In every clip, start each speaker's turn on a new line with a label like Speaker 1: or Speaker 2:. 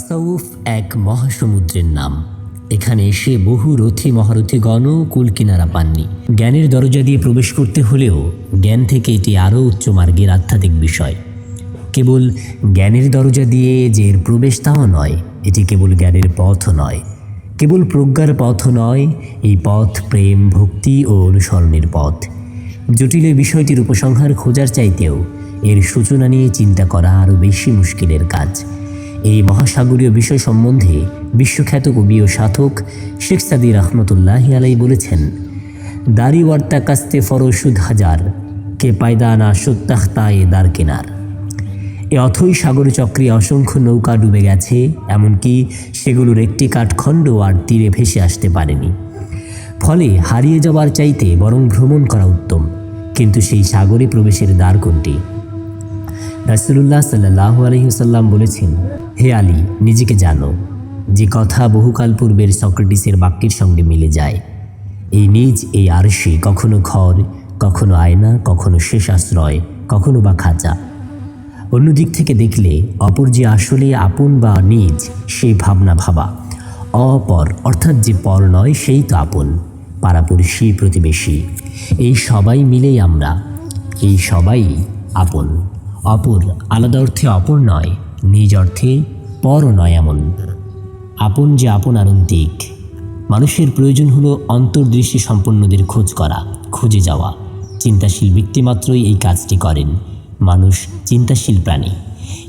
Speaker 1: তাসাউফ এক মহাসমুদ্রের নাম। এখানে এসে বহু রথী মহারথীগণ কুল কিনারা পাননি। জ্ঞানের দরজা দিয়ে প্রবেশ করতে হলেও জ্ঞান থেকে এটি আরও উচ্চ মার্গের আধ্যাত্মিক বিষয়। কেবল জ্ঞানের দরজা দিয়ে যে এর প্রবেশ তাও নয়, এটি কেবল জ্ঞানের পথও নয়। কেবল প্রজ্ঞার পথও নয়, এই পথ প্রেম, ভক্তি ও অনুসরণের পথ। জটিল বিষয়টির উপসংহার খোঁজার চাইতেও এর সূচনা নিয়ে চিন্তা করা আরও বেশি মুশকিলের কাজ। এই মহাসাগরীয় বিষয় সম্বন্ধে বিশ্বখ্যাত কবি ও সাধক শেখ সাদি রহমতুল্লাহ আলাই বলেছেন, দাড়ি ওয়ার্তা কাস্তে ফরসুদ হাজার, কে পায়দা না সত্যাহতা এ দার কেনার। এ অথই সাগর চক্রে অসংখ্য নৌকা ডুবে গেছে, এমনকি সেগুলোর একটি কাঠখণ্ড আর তীরে ভেসে আসতে পারেনি। ফলে হারিয়ে যাওয়ার চাইতে বরং ভ্রমণ করা উত্তম। কিন্তু সেই সাগরে প্রবেশের দ্বার কোনটি? রাসুলুল্লাহ সাল্লাহ আলহিহসাল্লাম বলেছেন, হে আলী, নিজেকে জানো যে কথা বহুকাল পূর্বের সক্রেটিসের বাক্যের সঙ্গে মিলে যায়। এই নিজ, এই আরশি কখনো ঘর কখনো আয়না, কখনো শেষ আশ্রয়, কখনো বা খাঁচা। অন্য দিক থেকে দেখলে, অপর যে আসলে আপন বা নিজ সেই ভাবনা ভাবা। অপর, অর্থাৎ যে পর নয়, সেই তো আপন পাড়াপড়শি প্রতিবেশী। এই সবাই মিলেই আমরা, এই সবাই আপন। অপর আলাদা অর্থে অপর নয়, নিজ অর্থে পরও নয় এমন। আপন যে আপন আনন্দিক মানুষের প্রয়োজন হলো অন্তর্দৃষ্টি সম্পন্নদের খোঁজ করা, খুঁজে যাওয়া। চিন্তাশীল ব্যক্তিমাত্রই এই কাজটি করেন। মানুষ চিন্তাশীল প্রাণী।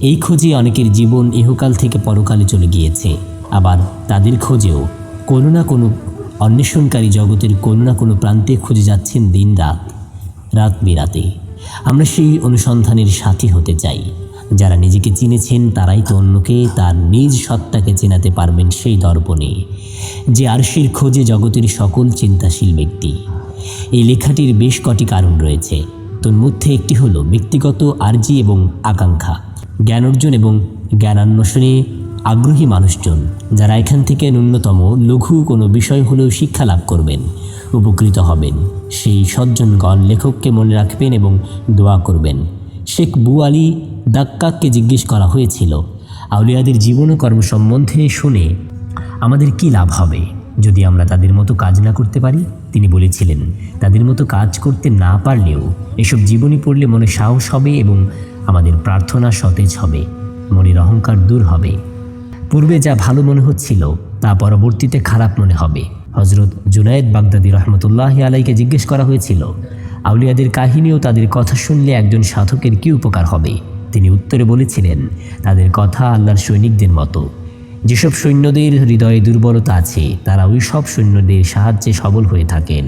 Speaker 1: এই খোঁজে অনেকের জীবন ইহকাল থেকে পরকালে চলে গিয়েছে। আবার তাদের খোঁজেও কোনো না কোনো অন্বেষণকারী জগতের কোনো না কোনো প্রান্তে খুঁজে যাচ্ছেন দিন রাত রাত বিরাতে। আমরা সেই অনুসন্ধানের সাথী হতে চাই। যারা নিজেকে চিনেছেন তারাই তো অন্যকে তার নিজ সত্তাকে চেনাতে পারবেন সেই দর্পণে। যে আরশির খোঁজে জগতের সকল চিন্তাশীল ব্যক্তি। এই লেখাটির বেশ কটি কারণ রয়েছে। তন্মধ্যে একটি হল ব্যক্তিগত আর্জি এবং আকাঙ্ক্ষা। জ্ঞান অর্জন এবং জ্ঞানান্বেষণে আগ্রহী মানুষজন, যারা এখান থেকে ন্যূনতম, লঘু কোনো বিষয় হলেও শিক্ষা লাভ করবেন, উপকৃত হবেন। সেই সজ্জনগণ লেখককে মনে রাখবেন এবং দোয়া করবেন। শেখ বু আলী দাক্কাককে জিজ্ঞেস করা হয়েছিল, আউলিয়াদের জীবন ও কর্ম সম্বন্ধে শুনে আমাদের কি লাভ হবে? যদি আমরা তাদের মতো কাজ না করতে পারি? তিনি বলেছিলেন, তাদের মতো কাজ করতে না পারলেও এসব জীবনী পড়লে মনে সাহস হবে এবং আমাদের প্রার্থনা সতেজ হবে, মনের অহংকার দূর হবে। পূর্বে যা ভালো মনে হচ্ছিল, তা পরবর্তীতে খারাপ মনে হবে। হজরত জুনায়েদ বাগদাদি রহমতুল্লাহ আলাইকে জিজ্ঞেস করা হয়েছিল, আউলিয়াদের কাহিনী ও তাদের কথা শুনলে একজন সাধকের কী উপকার হবে? তিনি উত্তরে বলেছিলেন, তাদের কথা আল্লাহর সৈনিকদের মতো। যেসব সৈন্যদের হৃদয়ে দুর্বলতা আছে, তারা ওই সব সৈন্যদের সাহায্যে সবল হয়ে থাকেন।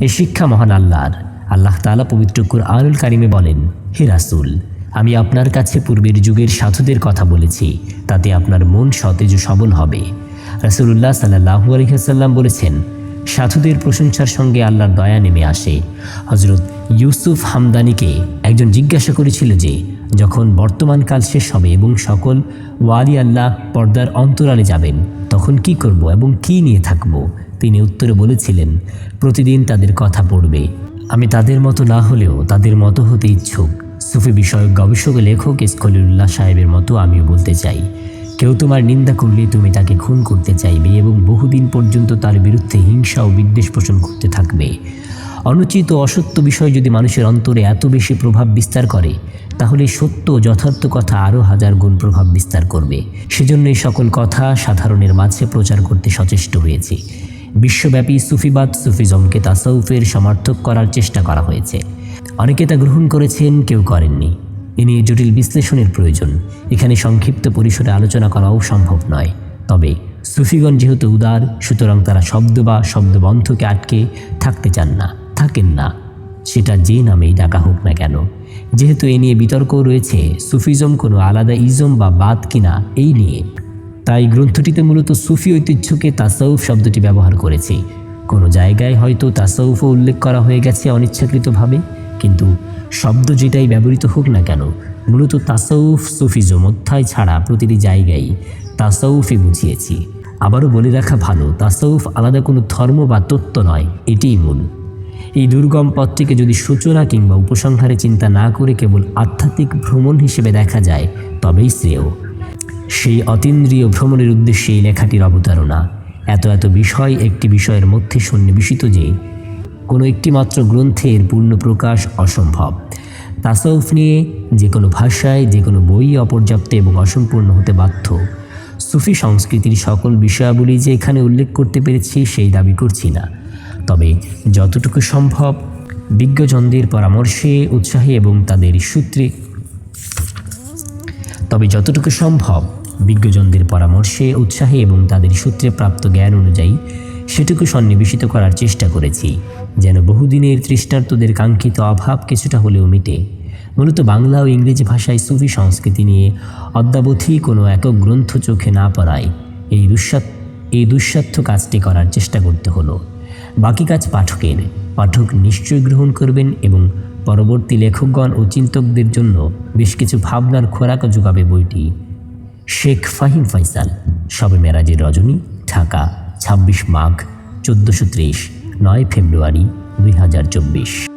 Speaker 1: এ শিক্ষা মহান আল্লাহর। আল্লাহ তালা পবিত্র আনুল কারিমে বলেন, হে রাসুল, আমি আপনার কাছে পূর্বের যুগের সাধুদের কথা বলেছি, তাতে আপনার মন সতেজ সবল হবে। রাসুলুল্লাহ সাল্লাহু আলহিহাসাল্লাম বলেছেন, সাধুদের প্রশংসার সঙ্গে আল্লাহর দয়া নেমে আসে। হজরত ইউসুফ হামদানিকে একজন জিজ্ঞাসা করেছিল যে, যখন বর্তমানকাল শেষ হবে এবং সকল ওয়ালি আল্লাহ পর্দার অন্তরালে যাবেন, তখন কি করব এবং কি নিয়ে থাকব? তিনি উত্তরে বলেছিলেন, প্রতিদিন তাদের কথা পড়বে। আমি তাদের মতো না হলেও তাদের মতো হতে ইচ্ছুক। সুফি বিষয়ক গবেষক লেখক ইস্কলিউল্লাহ সাহেবের মতো আমিও বলতে চাই। কেউ তোমার নিন্দা করলে তুমি তাকে খুন করতে চাইবে এবং বহুদিন পর্যন্ত তার বিরুদ্ধে হিংসা ও বিদ্বেষ পোষণ করতে থাকবে। অনুচিত ও অসত্য বিষয় যদি মানুষের অন্তরে এত বেশি প্রভাব বিস্তার করে, তাহলে সত্য যথার্থ কথা আরও হাজার গুণ প্রভাব বিস্তার করবে। সেজন্য এই সকল কথা সাধারণের মাঝে প্রচার করতে সচেষ্ট হয়েছে। বিশ্বব্যাপী সুফিবাদ, সুফিজমকে তাসাউফের সমর্থক করার চেষ্টা করা হয়েছে। অনেকে তা গ্রহণ করেছেন, কেউ করেননি। এ নিয়ে জটিল বিশ্লেষণের প্রয়োজন। এখানে সংক্ষিপ্ত পরিসরে আলোচনা করাও সম্ভব নয়। তবে সুফিগণ যেহেতু উদার, সুতরাং তারা শব্দ বা শব্দবন্ধকে আটকে থাকতে চান না, থাকেন না। সেটা যে নামেই ডাকা হোক না কেন। যেহেতু এ নিয়ে বিতর্ক রয়েছে, সুফিজম কোনো আলাদা ইজম বা বাদ কিনা, এই নিয়ে। তাই গ্রন্থটিতে মূলত সুফি ঐতিহ্যকে তাসাউফ শব্দটি ব্যবহার করেছে। কোনো জায়গায় হয়তো তাসাউফও উল্লেখ করা হয়ে গেছে অনিচ্ছাকৃতভাবে, কিন্তু শব্দ যেটাই ব্যবহৃত হোক না কেন, মূলত তাসাউফ সুফিজম অধ্যায় ছাড়া প্রতিটি জায়গায় তাসাউফই বুঝিয়েছি। আবারও বলে রাখা ভালো, তাসাউফ আলাদা কোনো ধর্ম বা তত্ত্ব নয়, এটিই মূল। এই দুর্গম পথটিকে যদি সূচনা কিংবা উপসংহারে চিন্তা না করে কেবল আধ্যাত্মিক ভ্রমণ হিসেবে দেখা যায়, তবেই শ্রেয়। সেই অতীন্দ্রিয় ভ্রমণের উদ্দেশ্যে এই লেখাটির অবতারণা। এত এত বিষয় একটি বিষয়ের মধ্যে সন্নিবেশিত যে কোনো একটিমাত্র গ্রন্থের পূর্ণ প্রকাশ অসম্ভব। তাসৌফ নিয়ে যে কোনো ভাষায়, যে কোনো বই অপর্যাপ্ত এবং অসম্পূর্ণ হতে বাধ্য। সুফি সংস্কৃতির সকল বিষয়াবলী যে এখানে উল্লেখ করতে পেরেছি, সেই দাবি করছি না। তবে যতটুকু সম্ভব বিজ্ঞজনদের পরামর্শে, উৎসাহী এবং তাদের সূত্রে তবে যতটুকু সম্ভব বিজ্ঞজনদের পরামর্শে, উৎসাহী এবং তাদের সূত্রে প্রাপ্ত জ্ঞান অনুযায়ী সেটুকু সন্নিবেশিত করার চেষ্টা করেছি। যেন বহুদিনের তৃষ্ণার্তদের কাঙ্ক্ষিত অভাব কিছুটা হলেও মিটে। মূলত বাংলা ও ইংরেজি ভাষায় সুফি সংস্কৃতি নিয়ে অদ্যাবধি কোনো একক গ্রন্থ চোখে না পড়ায় এই দুঃসাত, এই দুঃসাধ্য কাজটি করার চেষ্টা করতে হলো। বাকি কাজ পাঠকের। পাঠক নিশ্চয়ই গ্রহণ করবেন এবং পরবর্তী লেখকগণ ও চিন্তকদের জন্য বেশ কিছু ভাবনার খোরাক যোগাবে বইটি। শেখ ফাহিম ফাইসাল শবে মেরাজের রজনী, ঢাকা, ছাব্বিশ মাঘ, চোদ্দোশো নয় ফেব্রুয়ারি দুই হাজার চব্বিশ।